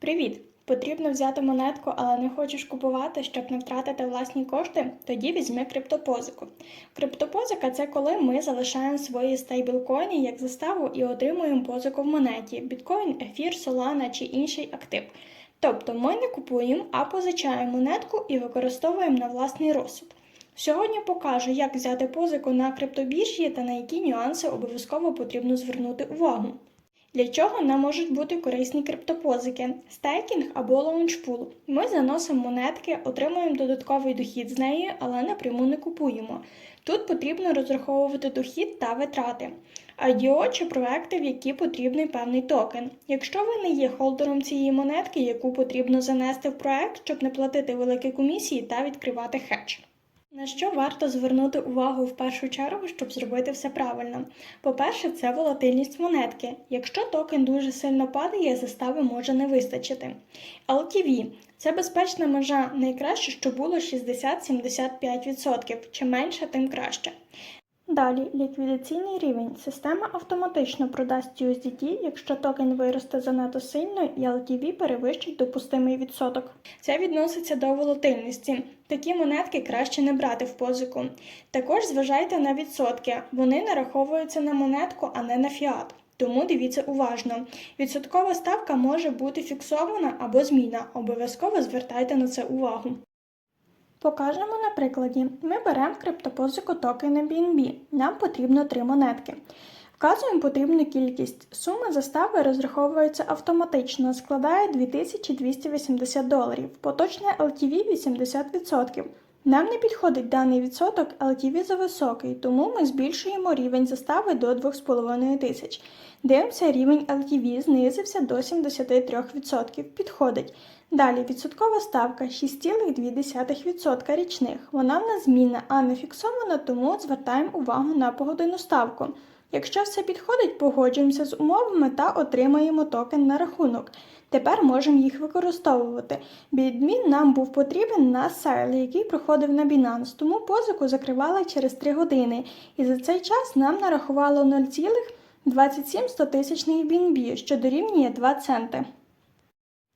Привіт! Потрібно взяти монетку, але не хочеш купувати, щоб не втратити власні кошти? Тоді візьми криптопозику. Криптопозика це коли ми залишаємо свої стейблкоїни як заставу і отримуємо позику в монеті біткоін, ефір, солана чи інший актив. Тобто ми не купуємо, а позичаємо монетку і використовуємо на власний розсуд. Сьогодні покажу, як взяти позику на криптобіржі та на які нюанси обов'язково потрібно звернути увагу. Для чого нам можуть бути корисні криптопозики, стейкінг або лаунчпул. Ми заносимо монетки, отримуємо додатковий дохід з неї, але напряму не купуємо. Тут потрібно розраховувати дохід та витрати. IDO чи проекти, в які потрібний певний токен. Якщо ви не є холдером цієї монетки, яку потрібно занести в проект, щоб не платити великі комісії та відкривати хедж. На що варто звернути увагу в першу чергу, щоб зробити все правильно? По-перше, це волатильність монетки. Якщо токен дуже сильно падає, застави може не вистачити. LTV – це безпечна межа, найкраще, що було 60-75%. Чим менше, тим краще. Далі ліквідаційний рівень. Система автоматично продасть USDT, якщо токен виросте занадто сильно і LTV перевищить допустимий відсоток. Це відноситься до волатильності. Такі монетки краще не брати в позику. Також зважайте на відсотки. Вони нараховуються на монетку, а не на фіат. Тому дивіться уважно. Відсоткова ставка може бути фіксована або змінна. Обов'язково звертайте на це увагу. Покажемо на прикладі. Ми беремо криптопозику токена BNB. Нам потрібно три монетки. Вказуємо потрібну кількість. Сума застави розраховується автоматично, складає 2280 доларів. Поточне LTV 80%. Нам не підходить даний відсоток, LTV зависокий, тому ми збільшуємо рівень застави до 2,5 тисяч. Дивимося, рівень LTV знизився до 73%. Підходить. Далі відсоткова ставка 6,2% річних. Вона в нас змінна, а не фіксована, тому звертаємо увагу на погодинну ставку. Якщо все підходить, погоджуємося з умовами та отримаємо токен на рахунок. Тепер можемо їх використовувати. Відмін нам був потрібен на сейл, який проходив на Binance, тому позику закривали через 3 години. І за цей час нам нарахувало 0,27 стотисячних BNB, що дорівнює 2 центи.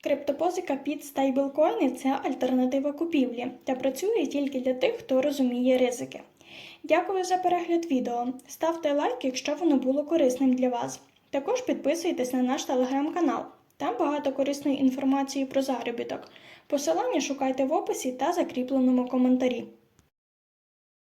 Криптопозика під стейблкоїни це альтернатива купівлі та працює тільки для тих, хто розуміє ризики. Дякую за перегляд відео. Ставте лайк, якщо воно було корисним для вас. Також підписуйтесь на наш телеграм-канал. Там багато корисної інформації про заробіток. Посилання шукайте в описі та закріпленому коментарі.